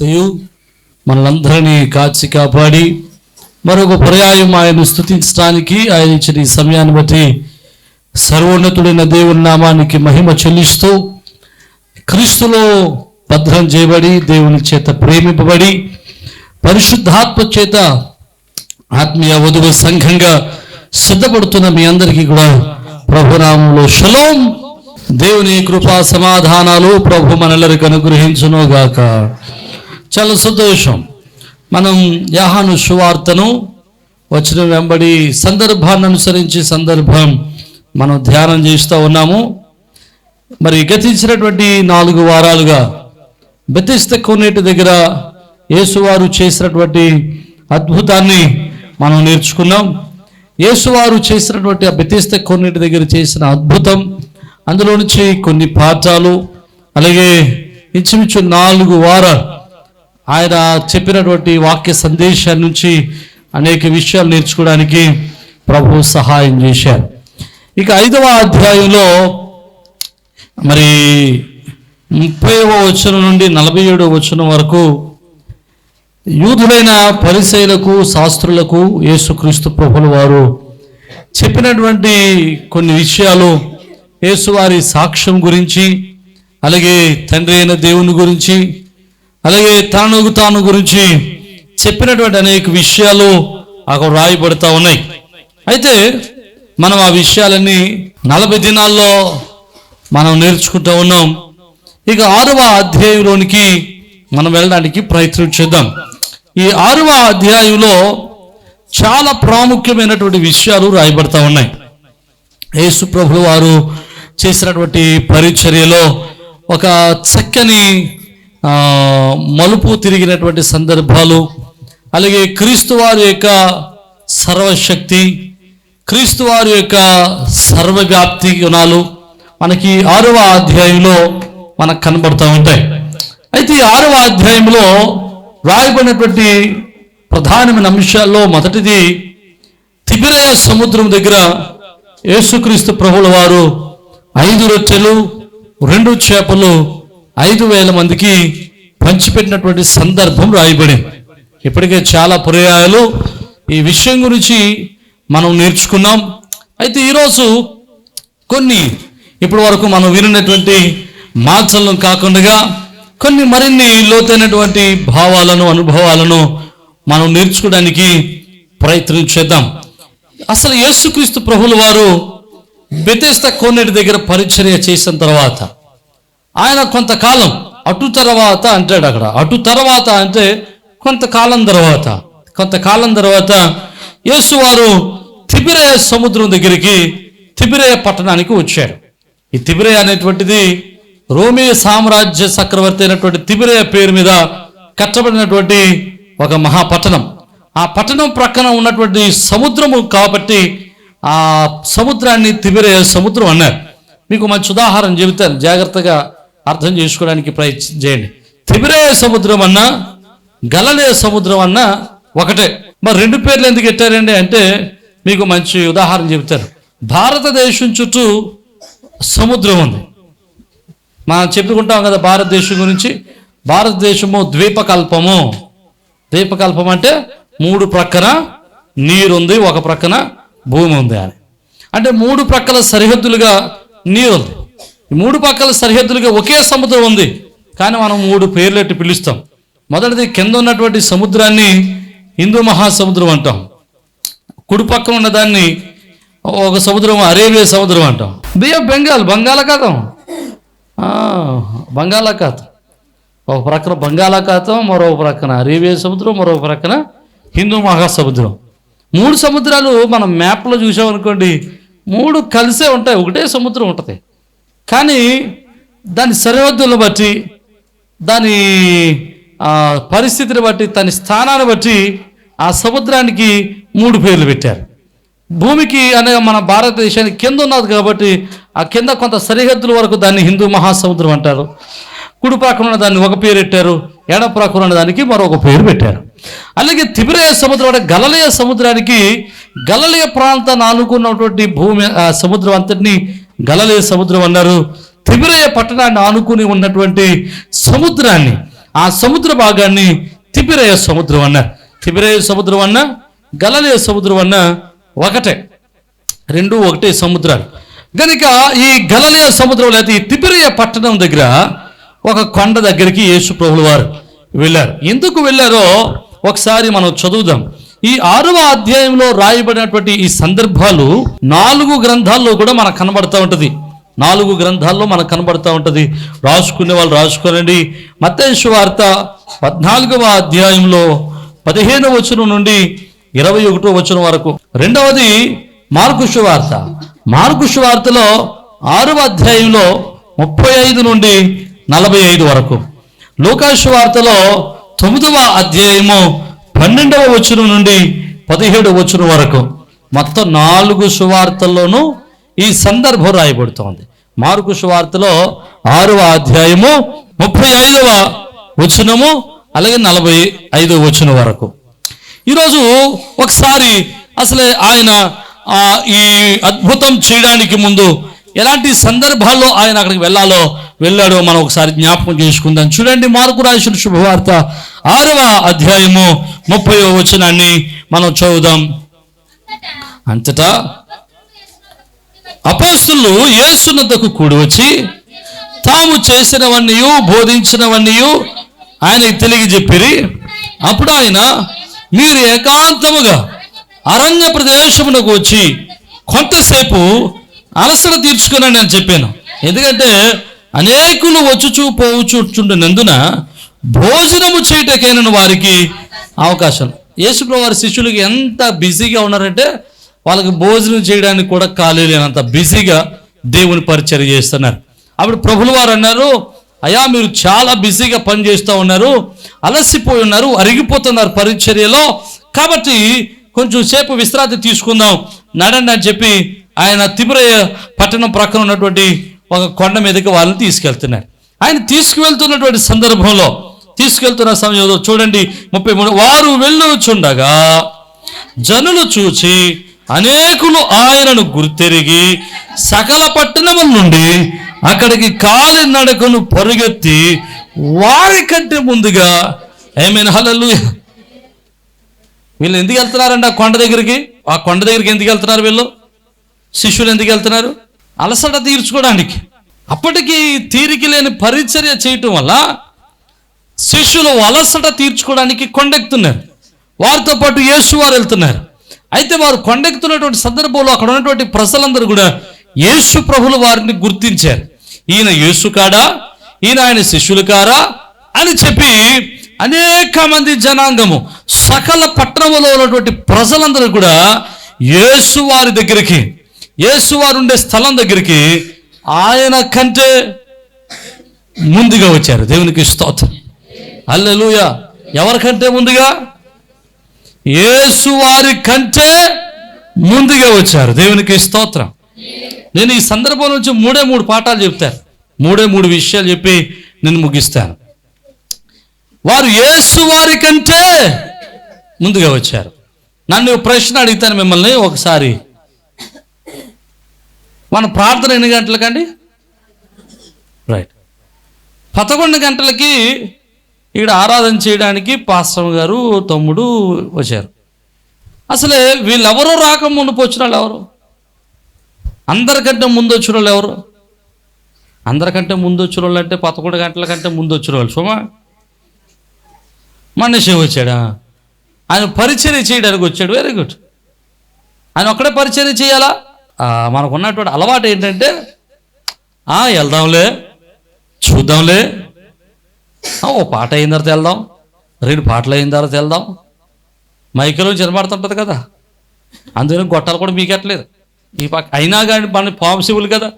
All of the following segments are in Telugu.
కాలమంతయు మనలందరినీ కాచి కాపాడి మరొక పర్యాయం ఆయన స్థుతించడానికి ఆయన ఇచ్చిన ఈ సమయాన్ని బట్టి సర్వోన్నతుడైన దేవుని నామానికి మహిమ చెల్లిస్తూ క్రీస్తులో భద్రం చేయబడి దేవుని చేత ప్రేమింపబడి పరిశుద్ధాత్మ చేత ఆత్మీయ వధువు సంఘంగా సిద్ధపడుతున్న మీ అందరికీ కూడా ప్రభునామంలో శలోం. దేవుని కృపా సమాధానాలు ప్రభు మనల్లరికి అనుగ్రహించునోగాక. చాలా సంతోషం. మనం యాహాను సువార్తను వచ్చిన వెంబడి సందర్భాన్ని అనుసరించి సందర్భం మనం ధ్యానం చేస్తూ ఉన్నాము. మరి గతించినటువంటి నాలుగు వారాలుగా బెతిస్త కొన్నిటి దగ్గర యేసువారు చేసినటువంటి అద్భుతాన్ని మనం నేర్చుకున్నాం. యేసువారు చేసినటువంటి ఆ బెతిస్త కొన్నిటి దగ్గర చేసిన అద్భుతం అందులో నుంచి కొన్ని పాఠాలు అలాగే ఇంచుమించు నాలుగు వారాలు ఆయన చెప్పినటువంటి వాక్య సందేశం నుంచి అనేక విషయాలు నేర్చుకోవడానికి ప్రభు సహాయం చేశారు. ఇక ఐదవ అధ్యాయంలో మరి ముప్పైవ వచనం నుండి నలభై ఏడవ వచనం వరకు యూదులైన పరిశైలకు శాస్త్రులకు యేసుక్రీస్తు ప్రభుల వారు చెప్పినటువంటి కొన్ని విషయాలు యేసువారి సాక్ష్యం గురించి అలాగే తండ్రి అయిన దేవుని గురించి అలాగే తాను తాను గురించి చెప్పినటువంటి అనేక విషయాలు అక్కడ రాయబడతా ఉన్నాయి. అయితే మనం ఆ విషయాలన్నీ నలభై దినాల్లో మనం నేర్చుకుంటూ ఉన్నాం. ఇక ఆరవ అధ్యాయంలోనికి మనం వెళ్ళడానికి ప్రయత్నం చేద్దాం. ఈ ఆరవ అధ్యాయంలో చాలా ప్రాముఖ్యమైనటువంటి విషయాలు రాయబడతా ఉన్నాయి. యేసు ప్రభులు వారు చేసినటువంటి పరిచర్యలో ఒక చక్కని మలుపు తిరిగినటువంటి సందర్భాలు అలాగే క్రీస్తు వారి యొక్క సర్వశక్తి క్రీస్తు వారి యొక్క సర్వవ్యాప్తి గుణాలు మనకి ఆరవ అధ్యాయంలో మనకు కనబడుతూ ఉంటాయి. అయితే ఈ ఆరవ అధ్యాయంలో రాయబడినటువంటి ప్రధానమైన అంశాల్లో మొదటిది తిబిరయ సముద్రం దగ్గర యేసుక్రీస్తు ప్రభుల వారు ఐదు రొట్టెలు రెండు చేపలు ఐదు వేల మందికి పంచిపెట్టినటువంటి సందర్భం రాయబడింది. ఇప్పటికే చాలా పర్యాయాలు. ఈ విషయం గురించి మనం నేర్చుకున్నాం. అయితే ఈరోజు కొన్ని ఇప్పటి వరకు మనం వినినటువంటి మాటలను కాకుండా కొన్ని మరిన్ని లోతైనటువంటి భావాలను అనుభవాలను మనం నేర్చుకోవడానికి ప్రయత్నం చేద్దాం. అసలు యేసుక్రీస్తు ప్రభుల వారు బెతేస్త కోనేటి దగ్గర పరిచర్య చేసిన తర్వాత ఆయన కొంతకాలం అటు తర్వాత అంటాడు అక్కడ అటు తర్వాత అంటే కొంతకాలం తర్వాత కొంతకాలం తర్వాత యేసు వారు తిబిరయ సముద్రం దగ్గరికి తిబిరయ పట్టణానికి వచ్చారు. ఈ తిబిరయ అనేటువంటిది రోమియ సామ్రాజ్య చక్రవర్తి అయినటువంటి తిబిరయ పేరు మీద కట్టబడినటువంటి ఒక మహాపట్టణం. ఆ పట్టణం ప్రక్కన ఉన్నటువంటి సముద్రము కాబట్టి ఆ సముద్రాన్ని తిబిరయ సముద్రం అన్నారు. మీకు మంచి ఉదాహరణ చెబుతాను జాగ్రత్తగా అర్థం చేసుకోవడానికి ప్రయత్నం చేయండి. తిబిరే సముద్రం అన్నా గలలే సముద్రం అన్నా ఒకటే. మరి రెండు పేర్లు ఎందుకు పెట్టారండి అంటే మీకు మంచి ఉదాహరణ చెబుతారు భారతదేశం చుట్టూ సముద్రం ఉంది. మనం చెప్పుకుంటాం కదా భారతదేశం గురించి భారతదేశము ద్వీపకల్పము. ద్వీపకల్పం అంటే మూడు ప్రక్కన నీరుంది ఒక ప్రక్కన భూమి ఉంది అని. అంటే మూడు ప్రక్కల సరిహద్దులుగా నీరు ఉంది మూడు పక్కల సరిహద్దులుగా ఒకే సముద్రం ఉంది. కానీ మనం మూడు పేర్లెట్టి పిలుస్తాం. మొదటిది కింద ఉన్నటువంటి సముద్రాన్ని హిందూ మహాసముద్రం అంటాం. కుడి పక్కన ఉన్నదాన్ని ఒక సముద్రం అరేబియా సముద్రం అంటాం. బే ఆఫ్ బెంగాల్ బంగాళాఖాతం. బంగాళాఖాతం. ఒక ప్రక్కన బంగాళాఖాతం మరో ప్రక్కన అరేబియా సముద్రం మరో ప్రక్కన హిందూ మహాసముద్రం. మూడు సముద్రాలు మనం మ్యాప్లో చూసామనుకోండి మూడు కలిసే ఉంటాయి ఒకటే సముద్రం ఉంటుంది. కానీ దాని సరిహద్దులను బట్టి దాని పరిస్థితిని బట్టి దాని స్థానాన్ని బట్టి ఆ సముద్రానికి మూడు పేర్లు పెట్టారు. భూమికి అనగా మన భారతదేశానికి కింద ఉన్నది కాబట్టి ఆ కింద కొంత సరిహద్దుల వరకు దాన్ని హిందూ మహాసముద్రం అంటారు. కుడి ఉన్న దాన్ని ఒక పేరు పెట్టారు. ఎడ ఉన్న దానికి మరొక పేరు పెట్టారు. అలాగే తిబిరయ సముద్రం అంటే గలలయ సముద్రానికి గలలయ ప్రాంతాన్ని ఆనుకున్నటువంటి భూమి ఆ సముద్రం అంతటిని గలలే సముద్రం అన్నారు. తిబిరయ పట్టణాన్ని ఆనుకుని ఉన్నటువంటి సముద్రాన్ని ఆ సముద్ర భాగాన్ని తిబిరయ సముద్రం అన్నారు. తిబిరయ సముద్రం అన్న గలలే సముద్రం అన్న ఒకటే. రెండు ఒకటే సముద్రాలు. కనుక ఈ గలలియ సముద్రం లేకపోతే ఈ తిపిరియ పట్టణం దగ్గర ఒక కొండ దగ్గరికి యేసు ప్రభులు వారు వెళ్ళారు. ఎందుకు వెళ్ళారో ఒకసారి మనం చదువుదాం. ఈ ఆరవ అధ్యాయంలో రాయబడినటువంటి ఈ సందర్భాలు నాలుగు గ్రంథాల్లో కూడా మనకు కనబడతా ఉంటుంది. నాలుగు గ్రంథాల్లో మనకు కనబడతా ఉంటుంది. రాసుకునే వాళ్ళు రాసుకోనండి మతేశ్వ వార్త పద్నాలుగవ అధ్యాయంలో పదిహేనవ వచనం నుండి ఇరవై ఒకటో వచనం వరకు. రెండవది మార్కు వార్త. మార్కు వార్తలో ఆరవ అధ్యాయంలో ముప్పై ఐదు నుండి నలభై ఐదు వరకు. లూకాసు వార్తలో తొమ్మిదవ అధ్యాయము పన్నెండవ వచనం నుండి పదిహేడవ వచనం వరకు మొత్తం నాలుగు సువార్తల్లోనూ ఈ సందర్భం రాయబడుతోంది. మార్కు సువార్తలో ఆరవ అధ్యాయము ముప్పై ఐదవ వచనము అలాగే నలభై ఐదవ వచనం వరకు. ఈరోజు ఒకసారి అసలే ఆయన ఈ అద్భుతం చేయడానికి ముందు ఎలాంటి సందర్భాల్లో ఆయన అక్కడికి వెళ్ళాలో వెళ్ళాడో మనం ఒకసారి జ్ఞాపకం చేసుకుందాం. చూడండి మార్కు రాసిన శుభవార్త ఆరవ అధ్యాయము ముప్పై వచనాన్ని మనం చదువుదాం. అంతటా అపోస్తులు ఏసునద్దకు కూడి వచ్చి తాము చేసినవన్నీ బోధించినవన్నీ ఆయనకి తెలియ చెప్పిరి. అప్పుడు ఆయన మీరు ఏకాంతముగా అరణ్య ప్రదేశమునకు వచ్చి కొంతసేపు అలసట తీర్చుకున్నాను నేను చెప్పాను. ఎందుకంటే అనేకులు వచ్చుచూ పోవుచుంటున్నందున భోజనము చేయటకైన వారికి అవకాశం. యేసుప్రభు వారి శిష్యులకి ఎంత బిజీగా ఉన్నారంటే వాళ్ళకి భోజనం చేయడానికి కూడా ఖాళీ లేనంత బిజీగా దేవుని పరిచయం చేస్తున్నారు. అప్పుడు ప్రభులు వారు అన్నారు అయ్యా మీరు చాలా బిజీగా పని చేస్తూ ఉన్నారు అలసిపోయి ఉన్నారు అరిగిపోతున్నారు పరిచర్యలో. కాబట్టి కొంచెం సేపు విశ్రాంతి తీసుకుందాం నడండి అని చెప్పి ఆయన తిబురయ్య పట్టణం ప్రక్కన ఉన్నటువంటి ఒక కొండ మీదకి వాళ్ళని తీసుకెళ్తున్నారు. ఆయన తీసుకువెళ్తున్నటువంటి సందర్భంలో తీసుకెళ్తున్న సమయంలో చూడండి ముప్పై మూడు వారు వెళ్ళుచుండగా జనులు చూచి అనేకులు ఆయనను గుర్తెరిగి సకల పట్టణముల నుండి అక్కడికి కాలి నడకను పరుగెత్తి వారి కంటే ముందుగా ఏమైనా హలలు వీళ్ళు ఎందుకు వెళ్తున్నారండి ఆ కొండ దగ్గరికి? ఆ కొండ దగ్గరికి ఎందుకు వెళ్తున్నారు వీళ్ళు? శిష్యులు ఎందుకు వెళ్తున్నారు? అలసట తీర్చుకోవడానికి. అప్పటికి తీరిక లేని పరిచర్య చేయటం వల్ల శిష్యులు అలసట తీర్చుకోవడానికి కొండెక్కుతున్నారు. వారితో పాటు యేసు వారు వెళ్తున్నారు. అయితే వారు కొండెక్కుతున్నటువంటి సందర్భంలో అక్కడ ఉన్నటువంటి ప్రజలందరూ కూడా యేసు ప్రభులు వారిని గుర్తించారు. ఈయన యేసు కాడా? ఈయన ఆయన శిష్యులు కారా? అని చెప్పి అనేక మంది జనాంగము సకల పట్టణములో ఉన్నటువంటి ప్రజలందరూ కూడా యేసు వారి దగ్గరికి యేసు వారు ఉండే స్థలం దగ్గరికి ఆయన కంటే ముందుగా వచ్చారు. దేవునికి స్తోత్రం. అల్లెలుయ ఎవరికంటే ముందుగా? యేసు వారి కంటే ముందుగా వచ్చారు. దేవునికి స్తోత్రం. నేను ఈ సందర్భం నుంచి మూడే మూడు పాఠాలు చెప్తాను. మూడే మూడు విషయాలు చెప్పి నేను ముగిస్తాను. వారు యేసు వారి కంటే ముందుగా వచ్చారు. నన్ను ప్రశ్న అడుగుతాను మిమ్మల్ని ఒకసారి. మన ప్రార్థన ఎన్ని గంటలకండి? రైట్ పదకొండు గంటలకి ఇక్కడ ఆరాధన చేయడానికి పాస్టర్ గారు తమ్ముడు వచ్చారు. అసలే వీళ్ళెవరో రాక ముందు వచ్చిన వాళ్ళు ఎవరు? అందరికంటే ముందు వచ్చిన వాళ్ళు ఎవరు? అందరికంటే ముందు వచ్చిన వాళ్ళు అంటే పదకొండు గంటల కంటే ముందు వచ్చిన వాళ్ళు సుమా? మనిషి వచ్చాడా? ఆయన పరిచర్య చేయడానికి వచ్చాడు. వెరీ గుడ్ ఆయన ఒక్కడే పరిచర్య చేయాలా? మనకు ఉన్నటువంటి అలవాటు ఏంటంటే "ఆ, వెళ్దాంలే చూద్దాంలే. ఓ పాట అయిన తర్వాత వెళ్దాం రెండు పాటలు అయిన తర్వాత వెళ్దాం. మైకలో వినబడుతుంటుంది కదా. అందుకని గొట్టాలు కూడా మీకెట్టలేదు ఈ పక్క అయినా కానీ మన పాంసిబుల్ కదా.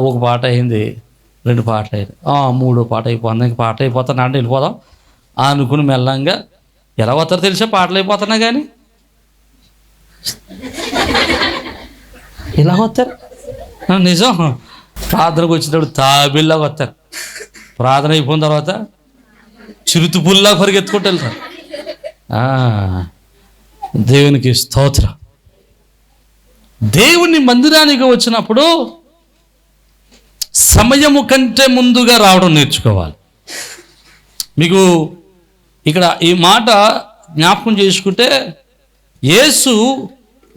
ఒక పాట అయింది రెండు పాటలు అయింది మూడు మూడో పాట అయిపోతుంది ఇంక పాట అయిపోతాను అంటే వెళ్ళిపోదాం. అనుకుని మెల్లంగా ఎలా పోతారో తెలిసే పాటలు అయిపోతున్నా కానీ. ఇలా వస్తారు? నిజం. ప్రార్థనకు వచ్చినప్పుడు తాబిల్లా వస్తారు. ప్రార్థన అయిపోయిన తర్వాత చిరుతు పుల్లా పరిగెత్తుకుంటూ వెళ్తారు. దేవునికి స్తోత్రం. దేవుని మందిరానికి వచ్చినప్పుడు సమయము కంటే ముందుగా రావడం నేర్చుకోవాలి. మీకు ఇక్కడ ఈ మాట జ్ఞాపకం చేసుకుంటే యేసు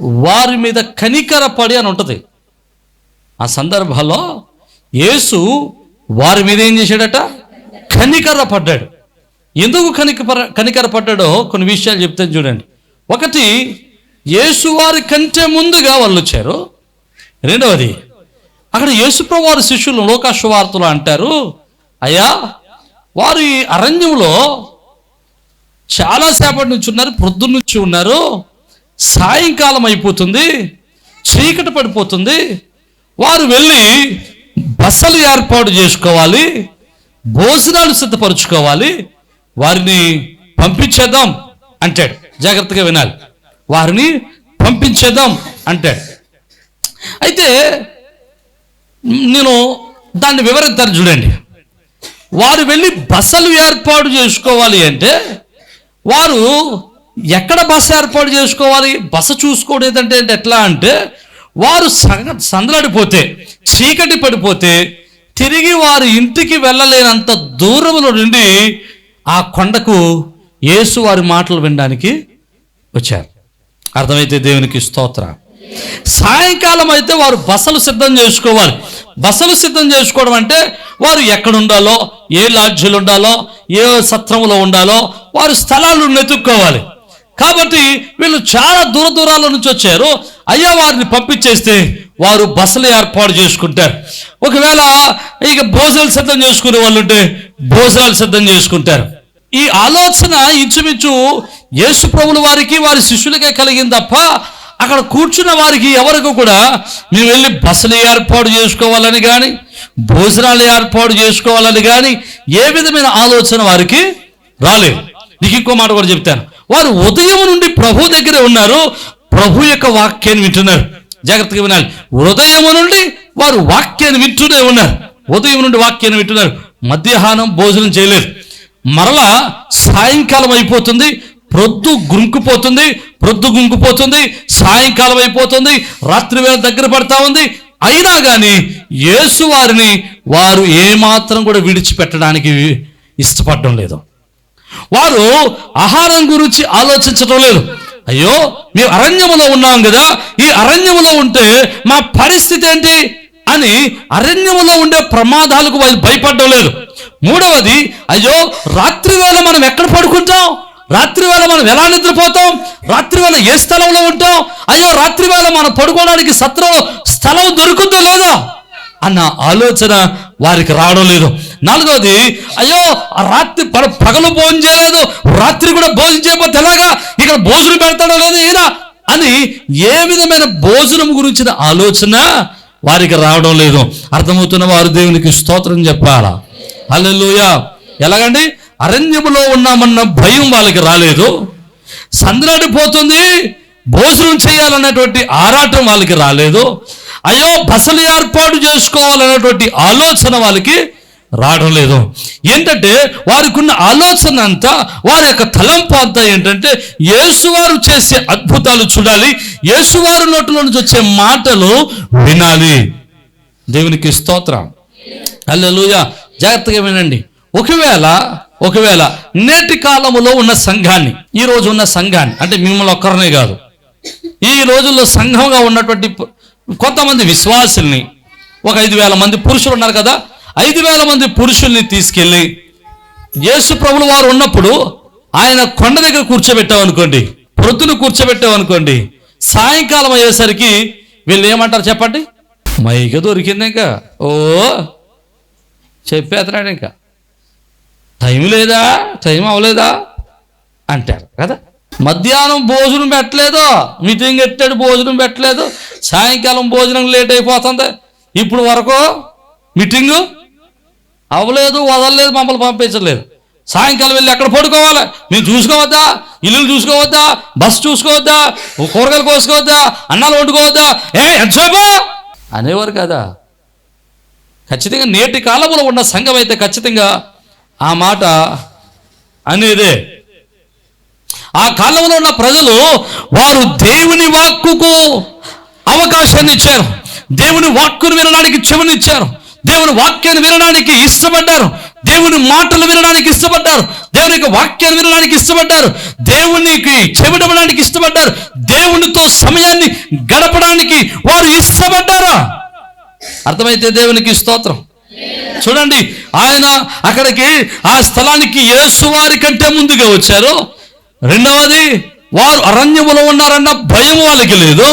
వారి మీద కనికరపడి అని ఉంటుంది. ఆ సందర్భంలో యేసు వారి మీద ఏం చేశాడట? కనికర పడ్డాడు. ఎందుకు కనిక కనికర పడ్డాడో కొన్ని విషయాలు చెప్తాను చూడండి. ఒకటి యేసు వారి కంటే ముందుగా వాళ్ళు వచ్చారు. రెండవది అక్కడ యేసుప్రభు వారి శిష్యులు లోకాశువార్తలు అంటారు. అయ్యా వారి అరణ్యంలో చాలాసేపటి నుంచి ఉన్నారు ప్రొద్దున్న నుంచి ఉన్నారు. సాయంకాలం అయిపోతుంది చీకటి పడిపోతుంది. వారు వెళ్ళి బసలు ఏర్పాటు చేసుకోవాలి భోజనాలు సిద్ధపరచుకోవాలి వారిని పంపించేద్దాం అంటాడు. జాగ్రత్తగా వినాలి. వారిని పంపించేద్దాం అంటాడు. అయితే నేను దాన్ని వివరిస్తాను చూడండి. వారు వెళ్ళి బసలు ఏర్పాటు చేసుకోవాలి అంటే వారు ఎక్కడ బస ఏర్పాటు చేసుకోవాలి? బస చూసుకోవడం అంటే ఎట్లా అంటే వారు సగ సందలాడిపోతే చీకటి పడిపోతే తిరిగి వారి ఇంటికి వెళ్ళలేనంత దూరంలో నుండి ఆ కొండకు యేసు వారి మాటలు వినడానికి వచ్చారు. అర్థమైతే దేవునికి స్తోత్ర. సాయంకాలం అయితే వారు బసలు సిద్ధం చేసుకోవాలి. బసలు సిద్ధం చేసుకోవడం అంటే వారు ఎక్కడ ఉండాలో ఏ లాడ్జీలు ఉండాలో ఏ సత్రంలో ఉండాలో వారు స్థలాలు వెతుక్కోవాలి. కాబట్టి వీళ్ళు చాలా దూర దూరాల నుంచి వచ్చారు. అయ్యా వారిని పంపించేస్తే వారు బస్సులు ఏర్పాటు చేసుకుంటారు. ఒకవేళ ఇక భోజనాలు సిద్ధం చేసుకునే వాళ్ళు ఉంటే భోజనాలు సిద్ధం చేసుకుంటారు. ఈ ఆలోచన ఇంచుమించు యేసు ప్రభుల వారికి వారి శిష్యులకే కలిగింది తప్ప అక్కడ కూర్చున్న వారికి ఎవరికి కూడా మేము వెళ్ళి బస్సులు ఏర్పాటు చేసుకోవాలని కానీ భోజనాలు ఏర్పాటు చేసుకోవాలని కానీ ఏ విధమైన ఆలోచన వారికి రాలేదు. నీకు ఇంకో మాట కూడా చెప్తాను. వారు ఉదయం నుండి ప్రభు దగ్గరే ఉన్నారు. ప్రభు యొక్క వాక్యాన్ని వింటున్నారు. జాగ్రత్తగా వినాలి. ఉదయం నుండి వారు వాక్యాన్ని వింటూనే ఉన్నారు. ఉదయం నుండి వాక్యాన్ని వింటున్నారు. మధ్యాహ్నం భోజనం చేయలేదు. మరలా సాయంకాలం అయిపోతుంది. ప్రొద్దు గుంకుపోతుంది. ప్రొద్దు గుంకుపోతుంది. సాయంకాలం అయిపోతుంది. రాత్రి వేళ దగ్గర పడతా ఉంది. అయినా కానీ యేసు వారిని వారు ఏమాత్రం కూడా విడిచిపెట్టడానికి ఇష్టపడడం లేదు. వారు ఆహారం గురించి ఆలోచించడం లేదు. అయ్యో మేము అరణ్యములో ఉన్నాం కదా ఈ అరణ్యములో ఉంటే మా పరిస్థితి ఏంటి? అని అరణ్యములో ఉండే ప్రమాదాలకు వాళ్ళు భయపడడం లేదు. మూడవది అయ్యో రాత్రి వేళ మనం ఎక్కడ పడుకుంటాం? రాత్రి వేళ మనం ఎలా నిద్రపోతాం? రాత్రి వేళ ఏ స్థలంలో ఉంటాం? అయ్యో రాత్రి వేళ మనం పడుకోవడానికి సత్రం స్థలం దొరుకుతుందో లేదో? అన్న ఆలోచన వారికి రావడం లేదు. నాలుగవది అయ్యో రాత్రి పడ పగలు భోజనం చేయలేదు. రాత్రి కూడా భోజనం చేయకపోతే ఎలాగా? ఇక్కడ భోజనం పెడతాడో లేదు ఈయన అని ఏ విధమైన భోజనం గురించిన ఆలోచన వారికి రావడం లేదు. అర్థమవుతున్న వారు దేవునికి స్తోత్రం చెప్పాలా? అల్లెలుయ ఎలాగండి? అరణ్యములో ఉన్నామన్న భయం వాళ్ళకి రాలేదు. సందలాడిపోతుంది భోజనం చేయాలన్నటువంటి ఆరాటం వాళ్ళకి రాలేదు. అయ్యో బసలు ఏర్పాటు చేసుకోవాలన్నటువంటి ఆలోచన వాళ్ళకి రావడం లేదు. ఏంటంటే వారికి ఉన్న ఆలోచన అంతా వారి యొక్క తలంపు అంతా ఏంటంటే యేసువారు చేసే అద్భుతాలు చూడాలి యేసువారు నోటిలో నుంచి వచ్చే మాటలు వినాలి. దేవునికి స్తోత్రం. అల్లెలుయ జాగ్రత్తగా వినండి. ఒకవేళ ఒకవేళ నేటి కాలములో ఉన్న సంఘాన్ని ఈ రోజు ఉన్న సంఘాన్ని అంటే మిమ్మల్ని ఒక్కరనే కాదు ఈ రోజుల్లో సంఘంగా ఉన్నటువంటి కొంతమంది విశ్వాసుల్ని ఒక ఐదు వేల మంది పురుషులు ఉన్నారు కదా ఐదు వేల మంది పురుషుల్ని తీసుకెళ్ళి యేసు ప్రభులు వారు ఉన్నప్పుడు ఆయన కొండ దగ్గర కూర్చోబెట్టామనుకోండి ప్రొద్దున కూర్చోబెట్టామనుకోండి సాయంకాలం అయ్యేసరికి వీళ్ళు ఏమంటారు చెప్పండి? మైక దొరికింది ఇంకా. ఓ చెప్పేస్తున్నాడు ఇంకా. టైం లేదా? టైం అవ్వలేదా? అంటారు కదా. మధ్యాహ్నం భోజనం పెట్టలేదు మీటింగ్ పెట్టాడు భోజనం పెట్టలేదు సాయంకాలం భోజనం లేట్ అయిపోతుంది. ఇప్పుడు వరకు మీటింగు అవ్వలేదు వదలలేదు మమ్మల్ని పంపించలేదు. సాయంకాలం వెళ్ళి ఎక్కడ పడుకోవాలి? మేము చూసుకోవద్దా? ఇల్లు చూసుకోవద్దా? బస్సు చూసుకోవద్దా? కూరగాయలు కోసుకోవద్దా? అన్నాలు వండుకోవద్దా? ఏ ఎంతసేపు? అనేవారు కదా. ఖచ్చితంగా నేటి కాలంలో ఉన్న సంఘం అయితే ఖచ్చితంగా ఆ మాట అనేదే. ఆ కాలంలో ఉన్న ప్రజలు వారు దేవుని వాక్కుకు అవకాశాన్ని ఇచ్చారు. దేవుని వాక్కును వినడానికి చెవునిచ్చారు దేవుని వాక్యాన్ని వినడానికి ఇష్టపడ్డారు. దేవుని మాటలు వినడానికి ఇష్టపడ్డారు. దేవుని యొక్క వాక్యాన్ని వినడానికి ఇష్టపడ్డారు. దేవునికి చెవిడవడానికి ఇష్టపడ్డారు. దేవునితో సమయాన్ని గడపడానికి వారు ఇష్టపడ్డారా? అర్థమైతే దేవునికి స్తోత్రం. చూడండి ఆయన అక్కడికి ఆ స్థలానికి యేసువారి కంటే ముందుగా వచ్చారు. రెండవది వారు అరణ్యములో ఉన్నారన్న భయం వాళ్ళకి లేదు.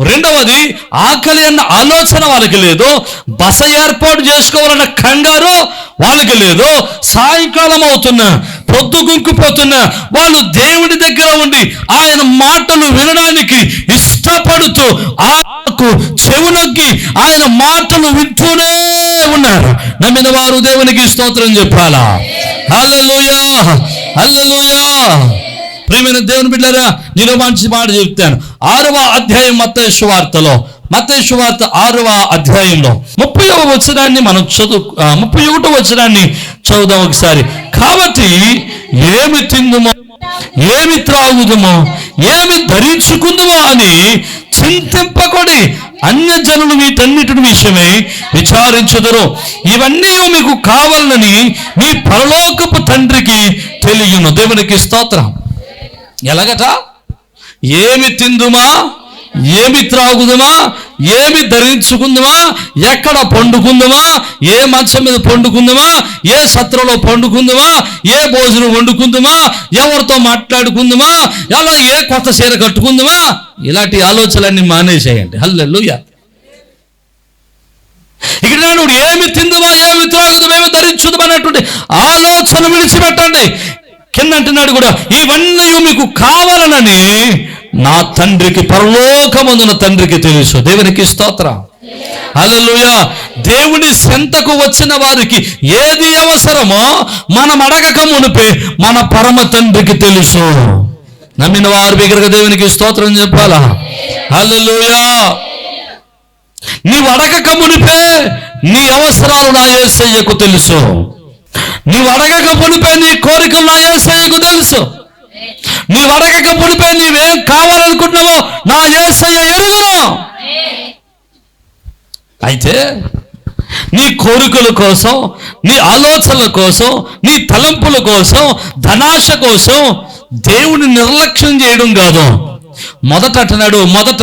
రెండవది ఆకలి అన్న ఆలోచన వాళ్ళకి లేదు. బస ఏర్పాటు చేసుకోవాలన్న కంగారు వాళ్ళకి లేదు. సాయంకాలం అవుతున్నా పొద్దు గుంకుపోతున్నా వాళ్ళు దేవుడి దగ్గర ఉండి ఆయన మాటలు వినడానికి ఇష్టపడుతూ ఆకు చెవునొక్కి ఆయన మాటలు వింటూనే ఉన్నారు. నమ్మిన వారు దేవునికి స్తోత్రం చెప్పాలా? అల్లలుయా అల్లలుయా ప్రేమైన దేవుని బిడ్డారా నేను మంచి మాట చెప్తాను. ఆరవ అధ్యాయం మత్తయి వార్తలో మతేశ్వ వార్త ఆరవ అధ్యాయంలో ముప్పై వచనాన్ని మనం చదువు ముప్పై ఒకటో వచనాన్ని చదువుదాం ఒకసారి. కాబట్టి ఏమి తిందుమో ఏమి త్రాగుదమో ఏమి ధరించుకుందుమో అని చింతింపకొడి అన్యజనులు వీటన్నిటిని విషయమై విచారించుదురు. ఇవన్నీ మీకు కావాలని మీ పరలోకపు తండ్రికి తెలియను. దేవునికి స్తోత్రం. ఎలాగట? ఏమి తిందుమా? ఏమి త్రాగుదుమా? ఏమి ధరించుకుందుమా? ఎక్కడ పండుకుందుమా? ఏ మంచం మీద పండుకుందుమా? ఏ సత్రంలో పండుకుందుమా? ఏ భోజనం వండుకుందుమా? ఎవరితో మాట్లాడుకుందుమా? ఎలా ఏ కొత్త చీర కట్టుకుందుమా? ఇలాంటి ఆలోచనలన్నీ మానేసేయండి. హల్లెలూయా. ఇక్కడ నువ్వు ఏమి తిందుమా? ఏమి త్రాగుదు ఏమి ధరించుదు అనేటువంటి ఆలోచన విడిచిపెట్టండి. కింద అంటున్నాడు కూడా ఇవన్నీ మీకు కావాలనని నా తండ్రికి పరలోకమందున తండ్రికి తెలుసు. దేవునికి స్తోత్ర. అలలుయా దేవుని సెంతకు వచ్చిన వారికి ఏది అవసరమో మనం అడగక మునిపే మన పరమ తండ్రికి తెలుసు. నమ్మిన వారి దగ్గరగా దేవునికి స్తోత్రం చెప్పాలా? అలలుయా నీవు అడగక మునిపే నీ అవసరాలు నా ఏసయ్యకు తెలుసు. నీవు అడగక మునిపే నీ కోరికలు నా ఏసయ్యకు తెలుసు. నీవు అడగక మునిపే నీవేం కావాలనుకుంటున్నావో నా ఏసయ్య ఎరుగును. అయితే నీ కోరికల కోసం నీ ఆలోచనల కోసం నీ తలంపుల కోసం ధనాశ కోసం దేవుని నిర్లక్ష్యం చేయడం కాదు. మొదట అంటున్నాడు మొదట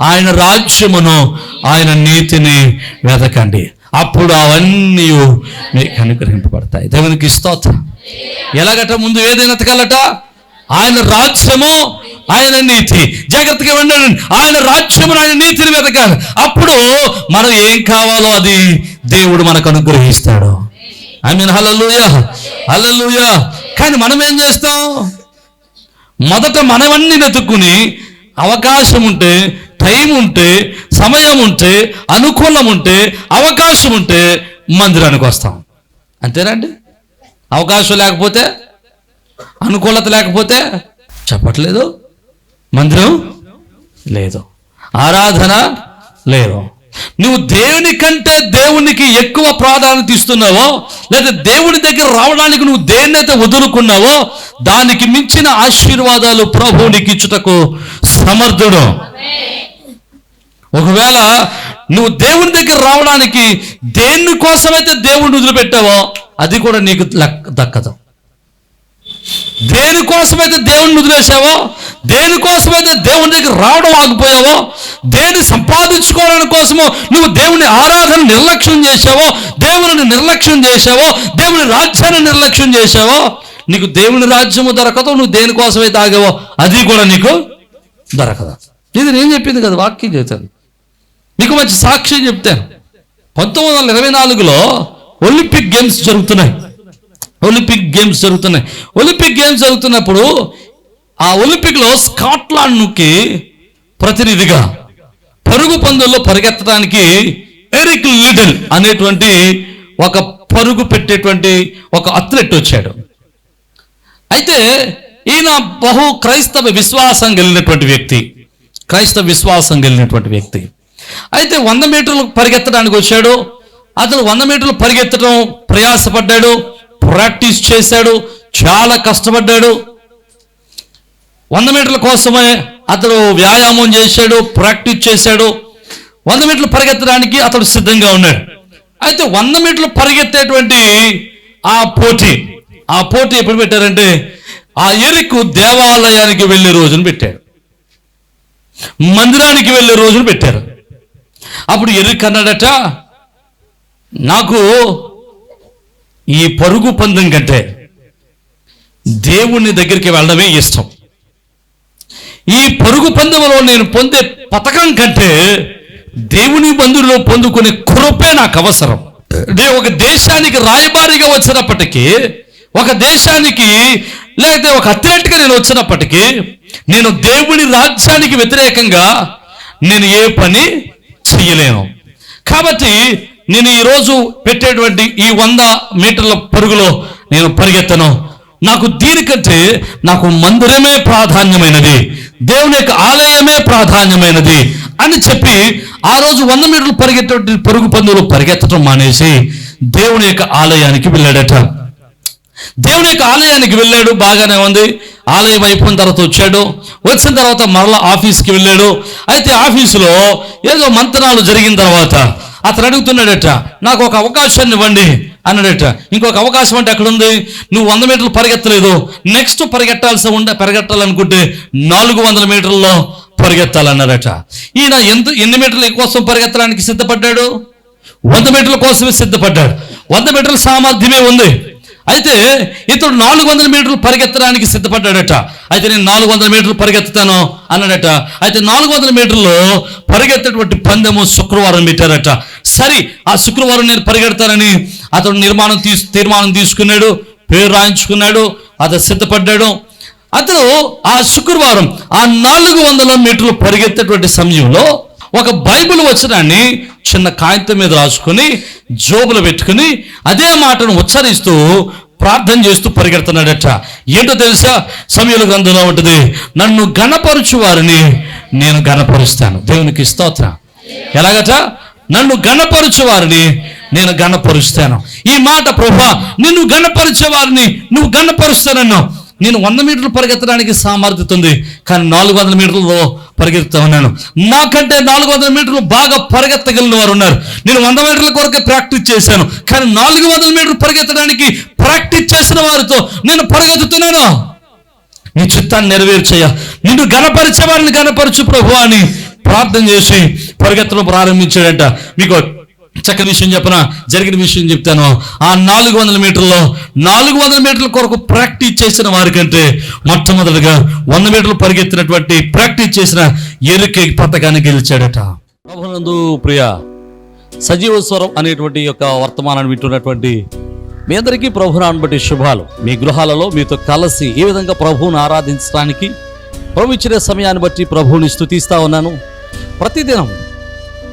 ఆయన రాజ్యమును ఆయన నీతిని వెతకండి. అప్పుడు అవన్నీ మీకు అనుగ్రహింపబడతాయి. దేవునికి స్తోత్రం. ఎలాగట? ముందు ఏదైనా ఎతకాలట ఆయన రాజ్యము ఆయన నీతి. జాగ్రత్తగా ఉండండి ఆయన రాజ్యము ఆయన నీతిని వెతకాలి. అప్పుడు మనం ఏం కావాలో అది దేవుడు మనకు అనుగ్రహిస్తాడు. ఐ మీన్ హలలుయ హలలుయ కానీ మనం ఏం చేస్తాం? మొదట మనవన్నీ వెతుక్కుని అవకాశం ఉంటే టైం ఉంటే సమయం ఉంటే అనుకూలం ఉంటే అవకాశం ఉంటే మందిరానికి వస్తాం. అంతేనండి అవకాశం లేకపోతే అనుకూలత లేకపోతే చెప్పట్లేదు? మందిరం లేదు. ఆరాధన లేదు. నువ్వు దేవుని కంటే దేవునికి ఎక్కువ ప్రాధాన్యత ఇస్తున్నావో లేదా దేవుని దగ్గర రావడానికి నువ్వు దేన్నైతే వదులుకున్నావో దానికి మించిన ఆశీర్వాదాలు ప్రభువునికి ఇచ్చుటకు సమర్థుడు. ఒకవేళ నువ్వు దేవుని దగ్గర రావడానికి దేని కోసమైతే దేవుడిని వదిలిపెట్టావో అది కూడా నీకు లక్- దక్కదు. దేనికోసమైతే దేవుణ్ణి వదిలేసావో దేనికోసమైతే దేవుని దగ్గర రావడం ఆగిపోయావో దేని సంపాదించుకోవడానికి కోసమో నువ్వు దేవుని ఆరాధన నిర్లక్ష్యం చేసావో దేవుని నిర్లక్ష్యం చేసావో దేవుని రాజ్యాన్ని నిర్లక్ష్యం చేసావో నీకు దేవుని రాజ్యము దొరకదు నువ్వు దేనికోసమైతే ఆగావో అది కూడా నీకు దొరకదు. ఇది నేను చెప్పింది కదా వాక్యం చెప్తాను. మీకు మంచి సాక్ష్యం చెప్తాను పంతొమ్మిది వందల ఇరవై నాలుగులో ఒలింపిక్ గేమ్స్ జరుగుతున్నాయి. ఒలింపిక్ గేమ్స్ జరుగుతున్నాయి. ఒలింపిక్ గేమ్స్ జరుగుతున్నప్పుడు ఆ ఒలింపిక్లో స్కాట్లాండ్కి ప్రతినిధిగా పరుగు పందుల్లో పరిగెత్తడానికి ఎరిక్ లిటిల్ అనేటువంటి ఒక పరుగు పెట్టేటువంటి ఒక అథ్లెట్ వచ్చాడు. అయితే ఈయన బహు క్రైస్తవ విశ్వాసం కలిగినటువంటి వ్యక్తి. క్రైస్తవ విశ్వాసం కలిగినటువంటి వ్యక్తి. అయితే వంద మీటర్లు పరిగెత్తడానికి వచ్చాడు. అతను వంద మీటర్లు పరిగెత్తడం ప్రయాసపడ్డాడు. ప్రాక్టీస్ చేశాడు. చాలా కష్టపడ్డాడు. వంద మీటర్ల కోసమే అతడు వ్యాయామం చేశాడు ప్రాక్టీస్ చేశాడు. వంద మీటర్లు పరిగెత్తడానికి అతడు సిద్ధంగా ఉన్నాడు. అయితే వంద మీటర్లు పరిగెత్తేటువంటి ఆ పోటీ ఆ పోటీ ఎప్పుడు పెట్టారంటే ఆ ఎరుకు దేవాలయానికి వెళ్ళే రోజును పెట్టారు. మందిరానికి వెళ్ళే రోజును పెట్టారు. అప్పుడు ఎరుకు అన్నాడట నాకు ఈ పరుగు పందెం కంటే దేవుని దగ్గరికి వెళ్ళడమే ఇష్టం. ఈ పరుగు పందెంలో నేను పొందే పథకం కంటే దేవుని బంధువులో పొందుకునే కృపే నాకు అవసరం. నేను ఒక దేశానికి రాయబారిగా వచ్చినప్పటికీ ఒక దేశానికి లేకపోతే ఒక అథ్లెట్గా నేను వచ్చినప్పటికీ నేను దేవుని రాజ్యానికి వ్యతిరేకంగా నేను ఏ పని చెయ్యలేను కాబట్టి నేను ఈరోజు పెట్టేటువంటి ఈ వంద మీటర్ల పరుగులో నేను పరిగెత్తను. నాకు దీనికంటే నాకు మందిరమే ప్రాధాన్యమైనది. దేవుని యొక్క ఆలయమే ప్రాధాన్యమైనది అని చెప్పి ఆ రోజు వంద మీటర్లు పరిగెత్తే పరుగు పందులు పరిగెత్తడం మానేసి దేవుని యొక్క ఆలయానికి వెళ్ళాడట. దేవుని యొక్క ఆలయానికి వెళ్ళాడు బాగానే ఉంది. ఆలయం అయిపోయిన తర్వాత వచ్చాడు. వచ్చిన తర్వాత మరలా ఆఫీస్కి వెళ్ళాడు. అయితే ఆఫీసులో ఏదో మంతనాలు జరిగిన తర్వాత అతను అడుగుతున్నాడట నాకు ఒక అవకాశాన్ని ఇవ్వండి అన్నాడట. ఇంకొక అవకాశం అంటే ఎక్కడ ఉంది? నువ్వు వంద మీటర్లు పరిగెత్తలేదు. నెక్స్ట్ పరిగెట్టాల్సి ఉండే పరిగెట్టాలనుకుంటే నాలుగు వందల మీటర్లలో పరిగెత్తాలన్నాడట. ఈయన ఎంత ఎన్ని మీటర్ల కోసం పరిగెత్తడానికి సిద్ధపడ్డాడు? వంద మీటర్ల కోసమే సిద్ధపడ్డాడు. వంద మీటర్ల సామర్థ్యమే ఉంది. అయితే ఇతడు నాలుగు వందల మీటర్లు పరిగెత్తడానికి సిద్ధపడ్డాడట. అయితే నేను నాలుగు వందల మీటర్లు పరిగెత్తుతాను అన్నాడట. అయితే నాలుగు వందల మీటర్లు పరిగెత్తేటువంటి పందెము శుక్రవారం పెట్టారట. సరే ఆ శుక్రవారం నేను పరిగెడతానని అతడు నిర్మాణం తీసు తీర్మానం తీసుకున్నాడు పేరు రాయించుకున్నాడు అతను సిద్ధపడ్డాడు. అతను ఆ శుక్రవారం ఆ నాలుగు వందల మీటర్లు పరిగెత్తేటువంటి సమయంలో ఒక బైబిల్ వచనాన్ని చిన్న కాగితం మీద రాసుకొని జోబులు పెట్టుకుని అదే మాటను ఉచ్చరిస్తూ ప్రార్థన చేస్తూ పరిగెడుతున్నాడట. ఏంటో తెలుసా? సమయాల గ్రంథంలో ఉంటుంది నన్ను గణపరుచు వారిని నేను గణపరుస్తాను దేవునికి స్తోత్ర. ఎలాగట? నన్ను గణపరుచు వారిని నేను గణపరుస్తాను ఈ మాట ప్రభా నిన్ను గణపరిచే వారిని నువ్వు గణపరుస్తానన్నావు నేను వంద మీటర్లు పరిగెత్తడానికి సామర్థ్యత ఉంది కానీ నాలుగు వందల మీటర్లలో పరిగెత్తుతా ఉన్నాను. నాకంటే నాలుగు వందల మీటర్లు బాగా పరిగెత్తగలిగిన వారు ఉన్నారు. నేను వంద మీటర్ల కొరకే ప్రాక్టీస్ చేశాను. కానీ నాలుగు వందల మీటర్లు పరిగెత్తడానికి ప్రాక్టీస్ చేసిన వారితో నేను పరిగెత్తుతున్నాను. నీ చిత్తాన్ని నెరవేర్చయ్యా నిన్ను గణపరిచే వారిని గణపరచు ప్రభు అని ప్రార్థన చేసి పరిగెత్తడం ప్రారంభించాడంట. మీకు చక్కని విషయం చెప్పిన? జరిగిన విషయం చెప్తాను. ఆ నాలుగు వందల మీటర్లో నాలుగు వందల మీటర్ల కొరకు ప్రాక్టీస్ చేసిన వారికంటే మొట్టమొదటిగా వంద మీటర్లు పరిగెత్తినటువంటి ప్రాక్టీస్ చేసిన ఎరుకే పథకాన్ని గెలిచాడట. ప్రభునందు ప్రియ సజీవ స్వరం అనేటువంటి యొక్క వర్తమానాన్ని వింటున్నటువంటి మీ అందరికీ ప్రభునాన్ని బట్టి శుభాలు. మీ గృహాలలో మీతో కలిసి ఏ విధంగా ప్రభువును ఆరాధించడానికి ప్రభు ఇచ్చిన సమయాన్ని బట్టి ప్రభువుని స్థుతిస్తా ఉన్నాను. ప్రతిదినం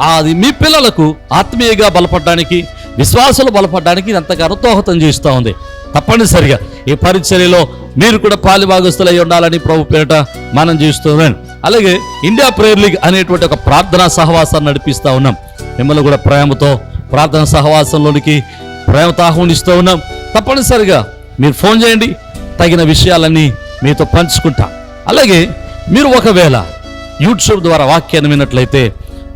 అది మీ పిల్లలకు ఆత్మీయంగా బలపడడానికి విశ్వాసాలు బలపడడానికి ఎంతగానో దోహదం చేస్తూ ఉంది. తప్పనిసరిగా ఈ పరిచర్యలో మీరు కూడా పాలిభాగస్తులై ఉండాలని ప్రభు పేరిట మనం చేస్తున్నాను అలాగే ఇండియా ప్రేయర్ లీగ్ అనేటువంటి ఒక ప్రార్థనా సహవాసాన్ని నడిపిస్తూ ఉన్నాం. మిమ్మల్ని కూడా ప్రేమతో ప్రార్థన సహవాసంలోనికి ప్రేమతో ఆహ్వానిస్తూ ఉన్నాం. తప్పనిసరిగా మీరు ఫోన్ చేయండి తగిన విషయాలన్నీ మీతో పంచుకుంటా. అలాగే మీరు ఒకవేళ యూట్యూబ్ ద్వారా వాక్యాన్ని విన్నట్లయితే